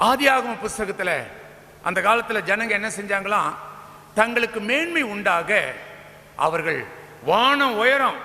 ஆதியாகம புஸ்தகத்தில் அந்த காலத்தில் ஜனங்க என்ன செஞ்சாங்களாம் தங்களுக்கு மேன்மை உண்டாக அவர்கள் வானம் உயரம்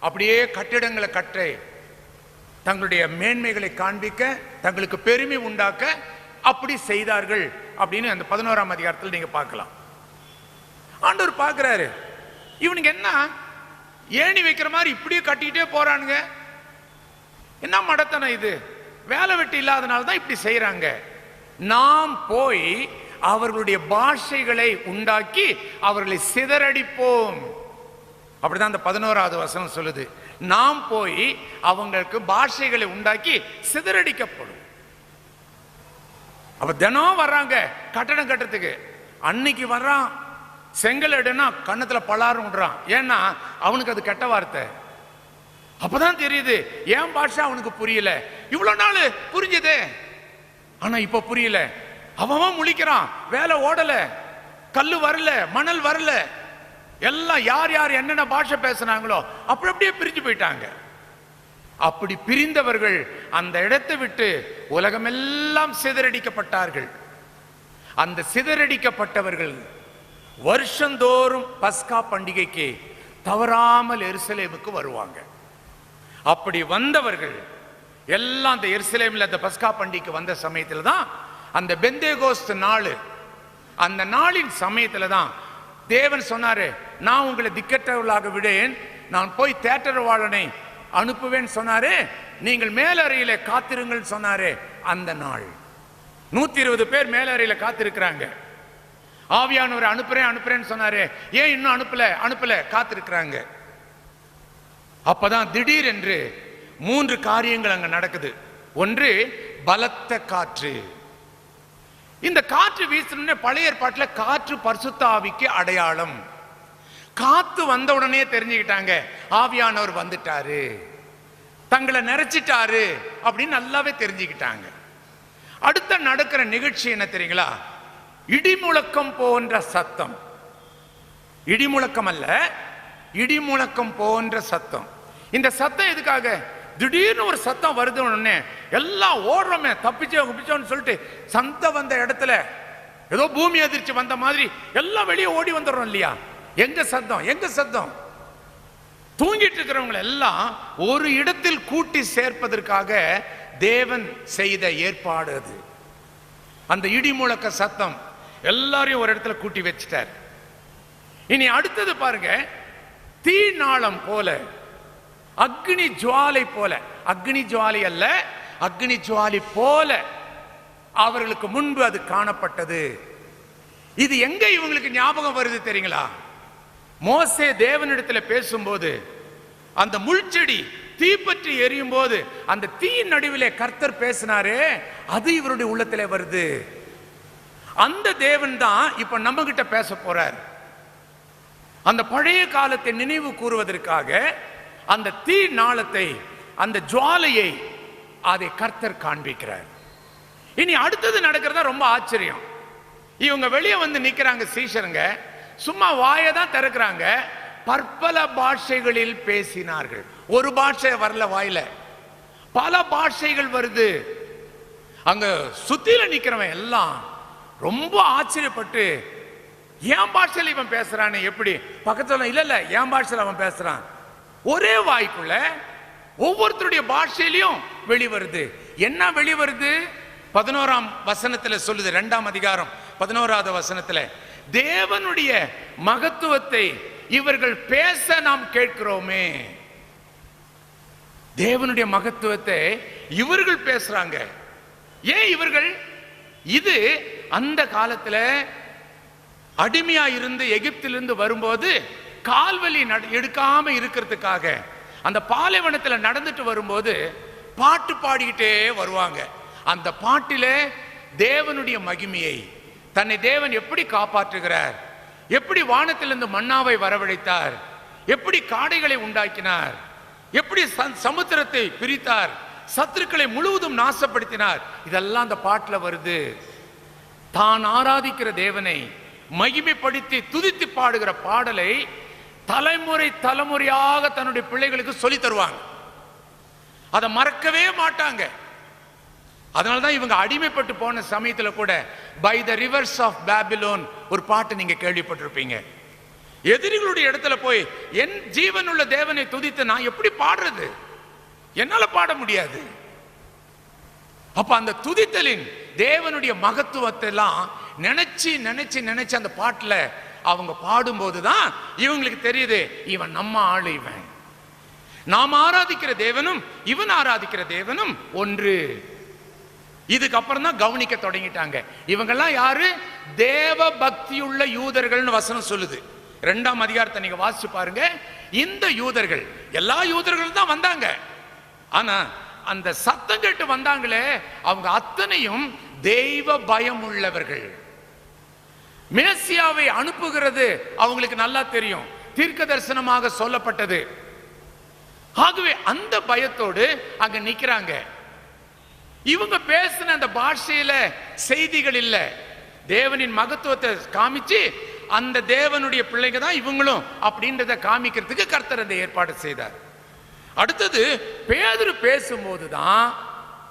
அப்படியே கட்டிடங்களை கட்ட தங்களுடைய மேன்மைகளை காண்பிக்க தங்களுக்கு பெருமை உண்டாக்க அப்படி செய்தார்கள் அப்படின்னு அந்த பதினோராம் அதிகாரத்தில் நீங்க பார்க்கலாம். ஆண்டவர் பார்க்கிறாரு. இவனுக்கு என்ன? ஏணி வைக்கிற மாதிரி இப்படியே கட்டிக்கிட்டே போறானுங்க. என்ன மடத்தனம் இது? வேலை வெட்டி இல்லாதனால தான் இப்படி செய்கிறாங்க நாம் போய் அவர்களுடைய பாஷைகளை உண்டாக்கி அவர்களை சிதறடிப்போம். அப்படிதான் அந்த பதினோராவது வசனம் சொல்லுது. நாம் போய் அவங்களுக்கு பாஷைகளை உண்டாக்கி சிதறடிக்கப்படும். அப்ப தினம் வர்றாங்க கட்டடம் கட்டுறதுக்கு. அன்னைக்கு வர்றான் செங்கல் எடுனா கண்ணத்துல பலாரும் விடுறான் ஏன்னா அவனுக்கு அது கெட்ட வார்த்தை. அப்பதான் தெரியுது ஏன் பாஷா அவனுக்கு புரியல? இவ்வளவு நாள் புரிஞ்சது. ஆனா இப்ப புரியல. அவன் முழிக்கிறான் வேலை ஓடல கல் வரல மணல் வரல. எல்லாம் யார் யார் என்னென்ன பாஷை பேசுனாங்களோ அப்படி அப்படியே பிரிஞ்சு போயிட்டாங்க. அப்படி பிரிந்தவர்கள் அந்த இடத்தை விட்டு உலகமெல்லாம் சிதறடிக்கப்பட்டார்கள். அந்த சிதறடிக்கப்பட்டவர்கள் வருஷந்தோறும் பஸ்கா பண்டிகைக்கு தவறாமல் எருசலேமுக்கு வருவாங்க. அப்படி வந்தவர்கள் எல்லாம் அந்த எருசலேமில் அந்த பஸ்கா பண்டிகைக்கு வந்த சமயத்தில் தான் அந்த பெந்தேகோஸ்து நாள் அந்த நாளின் சமயத்தில் தான் தேவன் சொன்னாரு நான் உங்களை திக்கற்றவர்களாக விடேன் நான் போய் தேட்டரவாளனை அனுப்புவேன் சொன்னாரு நீங்கள் மேலறையில காத்திருங்கள் சொன்னாரு அந்த நாள். நூத்தி இருபது பேர் மேலறையில காத்திருக்கிறாங்க. ஆவியானவர் அனுப்புறேன் அனுப்புறேன்னு சொன்னாரு ஏன் இன்னும் அனுப்பல அனுப்பல காத்திருக்கிறாங்க. அப்பதான் திடீர் என்று மூன்று காரியங்கள் அங்க நடக்குது. ஒன்று பலத்த காற்று. இந்த காற்று வீசணும்னே பழைய ஏற்பாட்டில் காற்று பரிசுத்தாவிக்கு அடையாளம். காத்து வந்த உடனே தெரிஞ்சுக்கிட்டாங்க ஆவியானவர் வந்துட்டாரு. தங்களை நிறைச்சிட்டாரு அப்படின்னு நல்லாவே தெரிஞ்சுக்கிட்டாங்க. அடுத்த நடக்கிற நிகழ்ச்சி என்ன தெரியுங்களா? இடிமுழக்கம் போன்ற சத்தம். இடிமுழக்கம் அல்ல இடிமுழக்கம் போன்ற சத்தம். இந்த சத்தம் எதுக்காக? திடீர்னு ஒரு சத்தம் வருது உடனே எல்லாம் ஓடுறோமே தப்பிச்சோ குப்பிச்சோன்னு சொல்லிட்டு சந்தை வந்த இடத்துல ஏதோ பூமி அதிர்ச்சி வந்த மாதிரி எல்லாம் வெளியே ஓடி வந்துடுறோம் இல்லையா? எங்க சத்தம்? எங்க சத்தம்? தூங்கிட்டு இருக்கிறவங்களை எல்லாம் ஒரு இடத்தில் கூட்டி சேர்ப்பதற்காக தேவன் செய்த ஏற்பாடு அது. அந்த இடி முழக்க சத்தம் எல்லாரையும் ஒரு இடத்துல கூட்டி வச்சிட்டார். இனி அடுத்தது பாருங்க தீ நாளம் போல அக்னி ஜுவாலை போல. அக்னி ஜுவாலை அல்ல அக்னி ஜுவாலை போல அவர்களுக்கு முன்பு அது காணப்பட்டது. இது எங்க இவங்களுக்கு ஞாபகம் வருது தெரியுங்களா? மோசே தேவனிடத்தில் பேசும்போது அந்த முள்செடி தீப்பற்றி எரியும் போது அந்த தீயின் நடுவிலே கர்த்தர் பேசினாரே அது இவருடைய உள்ளத்திலே வருது. அந்த தேவன் தான் இப்ப நம்ம கிட்ட பேச போறார். அந்த பழைய காலத்தை நினைவு கூறுவதற்காக அந்த தீ நாளத்தை அந்த ஜுவாலையை அதை கர்த்தர் காண்பிக்கிறார். இனி அடுத்தது நடக்கிறதா ரொம்ப ஆச்சரியம். இவங்க வெளியே வந்து நிற்கிறாங்க சீஷருங்க. சும்மா வாயை தான் திறக்கிறாங்க. பற்பல பாஷைகளில் பேசினார்கள். ஒரு பாஷை வரல வாயில. பல பாஷைகள் வருது. அங்க சுத்தில நிக்கிறவன் எல்லாம் ரொம்ப ஆச்சரியப்பட்டு என் பாஷையில் இவன் பேசுறானே? எப்படி? பக்கத்துல இல்ல இல்ல என் பாஷையில் அவன் பேசுறான்? ஒரே வாய்க்குள்ள ஒவ்வொருத்தருடைய பாஷையிலையும் வெளிவருது. என்ன வெளிவருது? பதினோராம் வசனத்துல சொல்லுது ரெண்டாம் அதிகாரம் பதினோராவது வசனத்துல தேவனுடைய மகத்துவத்தை இவர்கள் பேச நாம் கேட்கிறோமே. தேவனுடைய மகத்துவத்தை இவர்கள் பேசுறாங்க. ஏன் இவர்கள்? இது அந்த காலத்துல அடிமையா இருந்து எகிப்திலிருந்து வரும்போது கால்வலி எடுக்காம இருக்கிறதுக்காக அந்த பாலைவனத்தில் நடந்துட்டு வரும்போது பாட்டு பாடிக்கிட்டே வருவாங்க. அந்த பாட்டிலே தேவனுடைய மகிமையை தன்னை தேவன் எப்படி காப்பாற்றுகிறார் எப்படி வானத்திலிருந்து மன்னாவை வரவழைத்தார் எப்படி காடைகளை உண்டாக்கினார் எப்படி சமுத்திரத்தை பிரித்தார் சத்துருக்களை முழுவதும் நாசப்படுத்தினார் இதெல்லாம் அந்த பாட்டில் வருது. தான் ஆராதிக்கிற தேவனை மகிமைப்படுத்தி துதித்து பாடுகிற பாடலை தலைமுறை தலைமுறையாக தன்னுடைய பிள்ளைகளுக்கு சொல்லி தருவாங்க. அதை மறக்கவே மாட்டாங்க. அதனால தான் இவங்க அடிமைப்பட்டு போன சமயத்தில் கூட by the rivers of Babylon ஒரு பாட்டு நீங்க கேள்விப்பட்டிருப்பீங்க. எதிரிகளுடைய இடத்துல போய் என் ஜீவன் உள்ள தேவனை துதித்து நான் எப்படி பாடுறது? என்னால பாட முடியாது. அப்ப அந்த துதித்தலின் தேவனுடைய மகத்துவத்தை எல்லாம் நினைச்சு நினைச்சு நினைச்சு அந்த பாட்டுல அவங்க பாடும்போது தான் இவங்களுக்கு தெரியுது இவன் நம்ம ஆளு இவன். நாம் ஆராதிக்கிற தேவனும் இவன் ஆராதிக்கிற தேவனும் ஒன்று. இதுக்கப்புறம் தான் கவனிக்க தொடங்கிட்டாங்க. இவங்கெல்லாம் யாரு? தேவ பக்தியுள்ள யூதர்கள்னு வசனம் சொல்லுது. ரெண்டாம் அதிகாரத்தை நீங்க வாசிச்சு பாருங்க. இந்த யூதர்கள் எல்லா யூதர்களும் தான் வந்தாங்க. ஆனா அந்த சத்தம் கேட்டு வந்தாங்களே அவங்க அத்தனையும் தெய்வ பயம் உள்ளவர்கள். மேசியாவை அனுப்புகிறது அவங்களுக்கு நல்லா தெரியும். தீர்க்க தரிசனமாக சொல்லப்பட்டது. ஆகவே அந்த பயத்தோடு அங்க நிக்கிறாங்க. இவங்க பேசின அந்த பாஷையில செய்திகள் இல்ல. தேவனின் மகத்துவத்தை காமிச்சு அந்த தேவனுடைய பிள்ளைங்க தான் இவங்களும் அப்படின்றத காமிக்கிறதுக்கு கர்த்தர் அந்த ஏற்பாடு செய்தார். அடுத்தது பேதுரு பேசும்போது தான்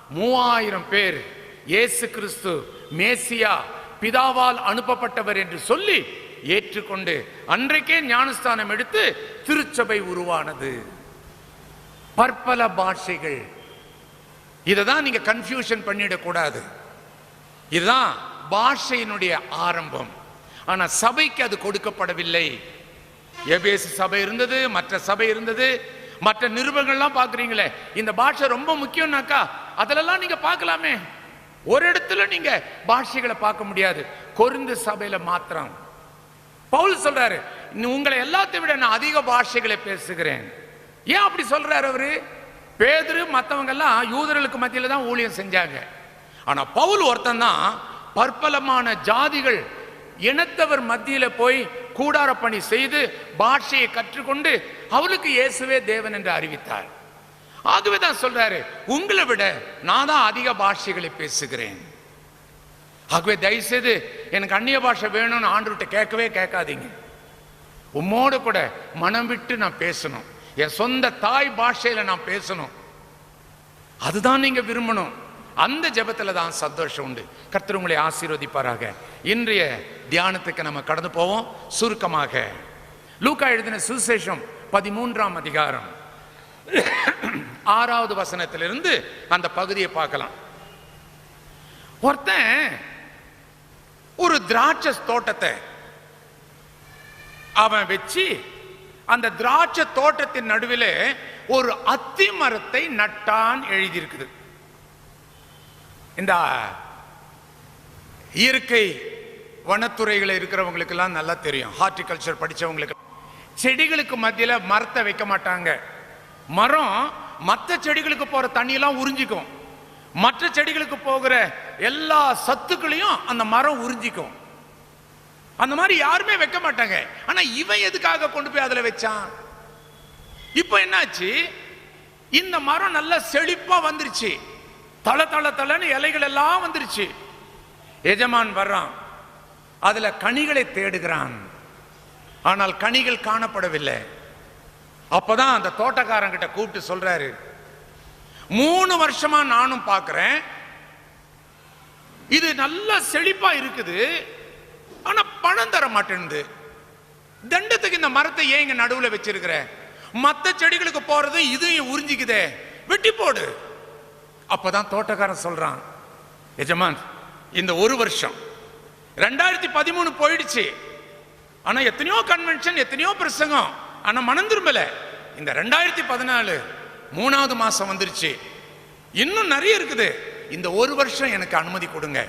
மூவாயிரம் பேர் இயேசு கிறிஸ்து மேசியா பிதாவால் அனுப்பப்பட்டவர் என்று சொல்லி ஏற்றுக்கொண்டு அன்றைக்கே ஞானஸ்தானம் எடுத்து திருச்சபை உருவானது. பற்பல பாஷைகள். இதை தான் நீங்க கன்ஃபியூஷன் பண்ணிடக்கூடாது. இதுதான் பாஷையினுடைய ஆரம்பம். ஆனா சபைக்கு அது கொடுக்கப்படவில்லை. எபேசு சபை இருந்தது மற்ற சபை இருந்தது மற்ற நிருபங்கள்லாம் பார்க்குறீங்களே இந்த பாஷை ரொம்ப முக்கியம்னாக்கா அதிலெல்லாம் நீங்க பார்க்கலாமே. ஒரு இடத்துல நீங்க பாஷைகளை பார்க்க முடியாது. கொருந்து சபையில மாத்திரம். பவுல் சொல்றாரு உங்களை எல்லாத்தை விட நான் அதிக பாஷைகளை பேசுகிறேன். ஏன் அப்படி சொல்றாரு அவரு? பேதரு மற்றவங்க எல்லாம் யூதர்களுக்கு மத்தியில தான் ஊழியம் செஞ்சாங்க. ஆனா பவுல் ஒருத்தன் தான் பற்பலமான ஜாதிகள் இனத்தவர் மத்தியில போய் கூடார பணி செய்து பாஷையை கற்றுக்கொண்டு அவளுக்கு இயேசுவே தேவன் என்று அறிவித்தார். ஆகவே தான் சொல்றாரு உங்களை விட நான் தான் அதிக பாஷைகளை பேசுகிறேன். ஆகவே தயவுசெய்து எனக்கு அந்நிய பாஷை வேணும்னு ஆண்டுகிட்ட கேட்கவே கேட்காதீங்க. உம்மோடு கூட மனம் விட்டு நான் பேசணும். என் சொந்த தாய் பாஷையில நான் பேசணும். அதுதான் நீங்க விரும்பணும். அந்த ஜபத்தில் தான் சந்தோஷம் உண்டு. கர்த்தர் உங்களை ஆசீர்வதிப்பாராக. இன்றைய தியானத்துக்கு நம்ம கடந்து போவோம். சுருக்கமாக லூக்கா எழுதின சுசேஷம் பதிமூன்றாம் அதிகாரம். ஆறாவது வசனத்திலிருந்து அந்த பகுதியை பார்க்கலாம். ஒருத்தன் ஒரு திராட்சை தோட்டத்தை அவன் வச்சு அந்த திராட்சை தோட்டத்தின் நடுவில் ஒரு அத்தி மரத்தை நட்டான் எழுதியிருக்குது. இந்த இயற்கை வனத்துறையில் இருக்கிறவங்களுக்கெல்லாம் நல்லா தெரியும். ஹார்டிகல்ச்சர் படிச்சவங்களுக்கு. செடிகளுக்கு மத்தியில மரத்தை வைக்க மாட்டாங்க. மரம் மற்ற செடிகளுக்கு போற தண்ணியெல்லாம் உறிஞ்சிக்கும். மற்ற செடிகளுக்கு போகிற எல்லா சத்துக்களையும் அந்த மரம் உறிஞ்சிக்கும். அந்த மாதிரி யாருமே வைக்க மாட்டாங்க. ஆனா இவன் எதுக்காக கொண்டு போய் அதுல வச்சான்? இப்போ என்னாச்சு? இந்த மரம் நல்லா செழிப்பா வந்துருச்சு. தள தள தளன்னு இலைகள் எல்லாம் வந்துருச்சு. எஜமான் வர்றான். அதுல கனிகளை தேடுகிறான். ஆனால் கனிகள் காணப்படவில்லை. அப்பதான் அந்த தோட்டக்காரங்கிட்ட கூப்பிட்டு சொல்றாரு. மூணு வருஷமா நானும் பார்க்கிறேன் இது நல்ல செழிப்பா இருக்குது. ஆனா பணம் தர மாட்டேன்து தண்டத்துக்கு இந்த மரத்தை ஏன் இங்க நடுவில் வச்சிருக்கிற? மத்த செடிகளுக்கு போறது இதையும் உறிஞ்சிக்குதே. வெட்டி போடு. அப்பதான் தோட்டக்காரன் சொல்றான். எஜமான் இந்த ஒரு வருஷம் ரெண்டாயிரத்தி பதிமூணு போயிடுச்சு. ஆனா எத்தனையோ கன்வென்ஷன் எத்தனையோ பிரசங்கம். ஆனால் மனம் திரும்பலை. இந்த ரெண்டாயிரத்தி பதினாலு மூணாவது மாதம் வந்துருச்சு. இன்னும் நிறைய இருக்குது. இந்த ஒரு வருஷம் எனக்கு அனுமதி கொடுங்க.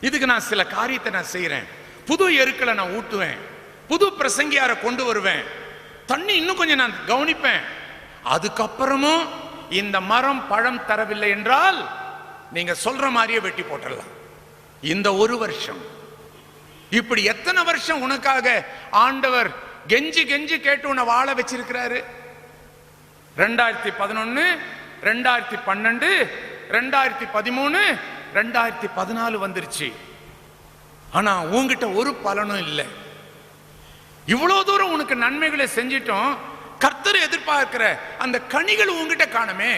இதுக்கு நான் சில காரியத்தை நான் செய்கிறேன் புது எருக்களை நான் ஊட்டுவேன். புது பிரசங்கியாரை கொண்டு வருவேன். தண்ணி இன்னும் கொஞ்சம் நான் கவனிப்பேன். அதுக்கப்புறமும் இந்த மரம் பழம் தரவில்லை என்றால் நீங்க சொல்ற மாதிரியே வெட்டி போட்டுடலாம். இந்த ஒரு வருஷம். இப்படி எத்தனை வருஷம் உனக்காக ஆண்டவர் கெஞ்சி கெஞ்சி கேட்டு உன்னை வாழ வச்சிருக்கிறாரு. ரெண்டாயிரத்தி பதினொன்னு ரெண்டாயிரத்தி பன்னெண்டு ரெண்டாயிரத்தி பதிமூணு ரெண்டாயிரத்தி பதினாலு வந்துருச்சு. ஆனா உங்ககிட்ட ஒரு பலனும் இல்லை. இவ்வளவு தூரம் உனக்கு நன்மைகளை செஞ்சிட்டோம். கர்த்தர் எதிர்பார்க்கிற அந்த கனிகள் உன்கிட்ட காணுமே.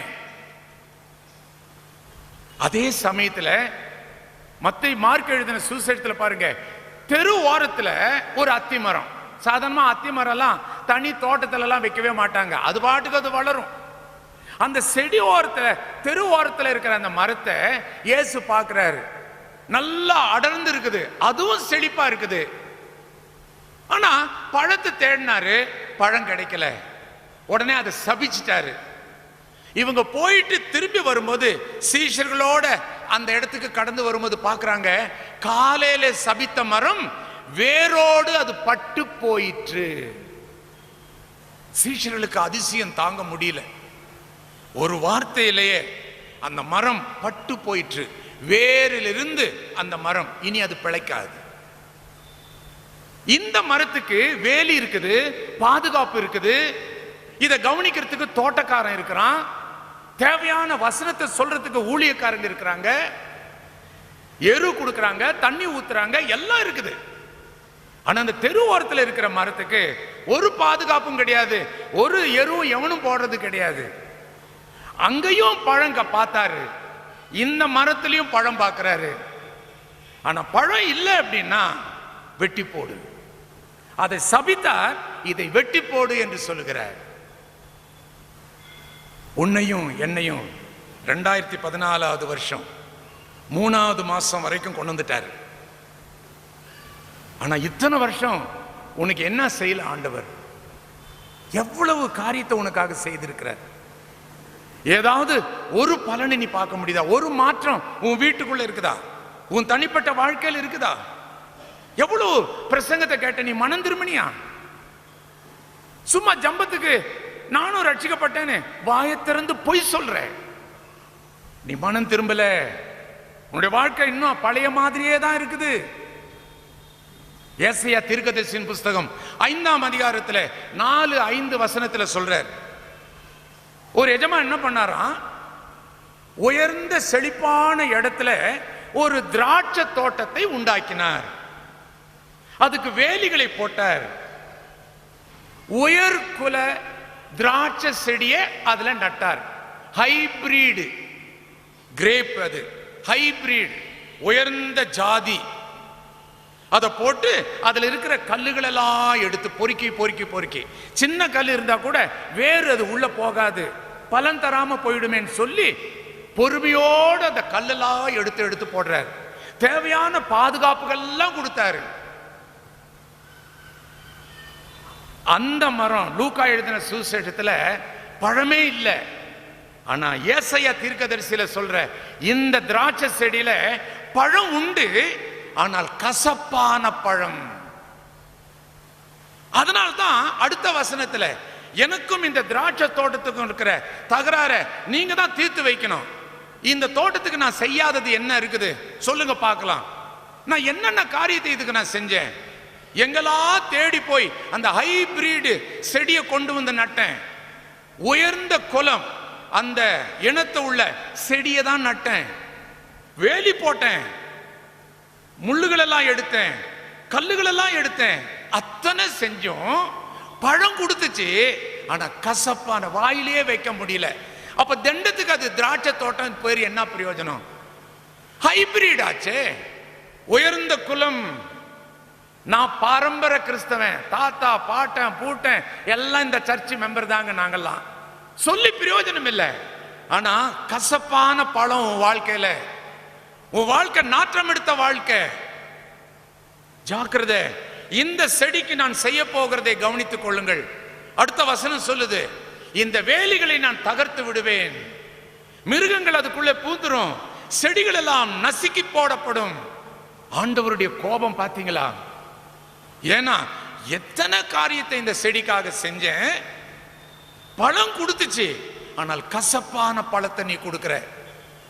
அதே சமயத்துல மத்தை மார்க் எழுதின சுசேஷத்துல பாருங்க தெரு ஓரத்துல ஒரு அத்தி மரம் சாதாரணமா அத்தி மரம்லாம் தனி தோட்டத்திலலாம் வைக்கவே மாட்டாங்க. அது பாட்டுக்கு அது வளரும். அந்த செடி ஓரத்தில் தெரு ஓரத்தில் இருக்கிற அந்த மரத்தை இயேசு பார்க்குறாரு. நல்லா அடர்ந்து இருக்குது. அதுவும் செழிப்பாக இருக்குது. ஆனால் பழத்தை தேடினாரு பழம் கிடைக்கல. உடனே அதை சபிச்சிட்டாரு. இவங்க போயிட்டு திரும்பி வரும்போது சீஷர்களோட அந்த இடத்துக்கு கடந்து வரும்போது பார்க்குறாங்க காலையில சபித்த மரம் வேரோடு அது பட்டு போயிற்று. சீஷர்களுக்கு அதிசயம் தாங்க முடியல. ஒரு வார்த்தையிலேயே அந்த மரம் பட்டு போயிற்று. வேரிலிருந்து அந்த மரம் இனி அது பிழைக்காது. இந்த மரத்துக்கு வேலி இருக்குது பாதுகாப்பு இருக்குது. இதை கவனிக்கிறதுக்கு தோட்டக்காரன் இருக்கிறான். தேவையான வசனத்தை சொல்றதுக்கு ஊழியக்காரங்க இருக்கிறாங்க. எரு கொடுக்குறாங்க தண்ணி ஊத்துறாங்க எல்லாம் இருக்குது. ஆனா அந்த தெரு ஓரத்துல இருக்கிற மரத்துக்கு ஒரு பாதுகாப்பும் கிடையாது. ஒரு எருவும் எவனும் போடுறது கிடையாது. அங்கேயும் பழங்க பார்த்தாரு. இந்த மரத்திலையும் பழம் பார்க்கிறாரு. ஆனா பழம் இல்லை அப்படின்னா வெட்டி போடு. அதை சபித்தார் இதை வெட்டி போடு என்று சொல்லுகிறார். உன்னையும் என்னையும் ரெண்டாயிரத்தி பதினாலாவது வருஷம் மூணாவது மாசம் வரைக்கும் கொண்டு வந்துட்டார். ஆனால் இத்தனை வருஷம் உனக்கு என்ன செய்யல ஆண்டவர்? எவ்வளவு காரியத்தை உனக்காக செய்திருக்கிறார்? ஏதாவது ஒரு பலனை நீ பார்க்க முடியுதா? ஒரு மாற்றம் உன் வீட்டுக்குள்ள இருக்குதா? உன் தனிப்பட்ட வாழ்க்கையில் இருக்குதா? எவ்வளவு பிரசங்கத்தை கேட்ட நீ மனம் திரும்பினியா? சும்மா ஜம்பத்துக்கு நானும் ரட்சிக்கப்பட்டேன்னு வாயை திறந்து பொய் சொல்ற. நீ மனம் திரும்பல. உன்னுடைய வாழ்க்கை இன்னும் பழைய மாதிரியே தான் இருக்குது. ஏசையா தீர்க்கதரிசியின் புஸ்தகம் ஐந்தாம் அதிகாரத்தில் நாலு ஐந்து வசனத்தில் சொல்றார். ஒரு எஜமான் என்ன பண்ணாராம் உயர்ந்த செழிப்பான இடத்துல ஒரு திராட்சை தோட்டத்தை உண்டாக்கினார். அதுக்கு வேலிகளை போட்டார். உயர்குல திராட்சை செடியை அதுல நட்டார். ஹைபிரிட் கிரேப் அது. ஹைபிரிட் உயர்ந்த ஜாதி. அதை போட்டு அதுல இருக்கிற கல்லுகளெல்லாம் எடுத்து பொறுக்கி பொறுக்கி பொறுக்கி. சின்ன கல் இருந்தா கூட வேறு அது உள்ளே போகாது. பலன் தராம போயிடுமேன்னு சொல்லி பொறுமையோடு அந்த கல்லெல்லாம் எடுத்து எடுத்து போடுறாரு. தேவையான பாதுகாப்புகள்லாம் கொடுத்தாரு. அந்த மரம் லூக்கா எழுதின சுசேஷத்துல பழமே இல்லை. ஆனா ஏசையா தீர்க்கதரிசியில சொல்ற இந்த திராட்சை செடியில பழம் உண்டு ஆனால் கசப்பான பழம். அதனால்தான் அடுத்த வசனத்துல எனக்கும் இந்த திராட்சை தோட்டத்துக்கும் இருக்கிற தகராற நீங்க தான் தீர்த்து வைக்கணும். இந்த தோட்டத்துக்கு நான் செய்யாதது என்ன இருக்குது? சொல்லுங்க பார்க்கலாம். நான் என்னென்ன காரியத்தை இதுக்கு நான் செஞ்சேன்? எங்களா தேடி போய் அந்த ஹைபிரிடு செடியை கொண்டு வந்து நட்டேன். உயர்ந்த குலம் அந்த இனத்தை உள்ள செடியை தான் நட்டேன். வேலி போட்டேன். முள்ளுகள் எல்லாம் எடுத்தேன் கல்லுகள் எல்லாம் எடுத்தேன். அத்தனை செஞ்சும். பழம் கொடுத்துச்சு. ஆனா கசப்பான வாயிலேயே வைக்க முடியல. அப்ப தண்டத்துக்கு அது திராட்சை தோட்டம் பேர் என்ன பிரயோஜனம்? ஹைபிரிட் ஆச்சே. உயர்ந்த குலம். நான் பாரம்பர கிறிஸ்தவன். தாத்தா பாட்டன் பூட்டன் எல்லாம் இந்த சர்ச் மெம்பர் தாங்க நாங்கெல்லாம். சொல்லி பிரயோஜனம் இல்லை ஆனா கசப்பான பழம் வாழ்க்கையில. உன் வாழ்க்கை நாற்றம் எடுத்த வாழ்க்கை. ஜாக்கிரதை. இந்த செடிக்கு நான் செய்ய போகிறதை கவனித்துக் கொள்ளுங்கள். அடுத்த வசனம் சொல்லுது இந்த வேலிகளை நான் தகர்த்து விடுவேன். மிருகங்கள் அதுக்குள்ளே பூந்துரும் செடிகள் எல்லாம் நசுக்கி போடப்படும். ஆண்டவருடைய கோபம் பார்த்தீங்களா? ஏன்னா எத்தனை காரியத்தை இந்த செடிக்காக செஞ்சேன்? பழம் கொடுத்துச்சு ஆனால் கசப்பான பழத்தை நீ கொடுக்குற.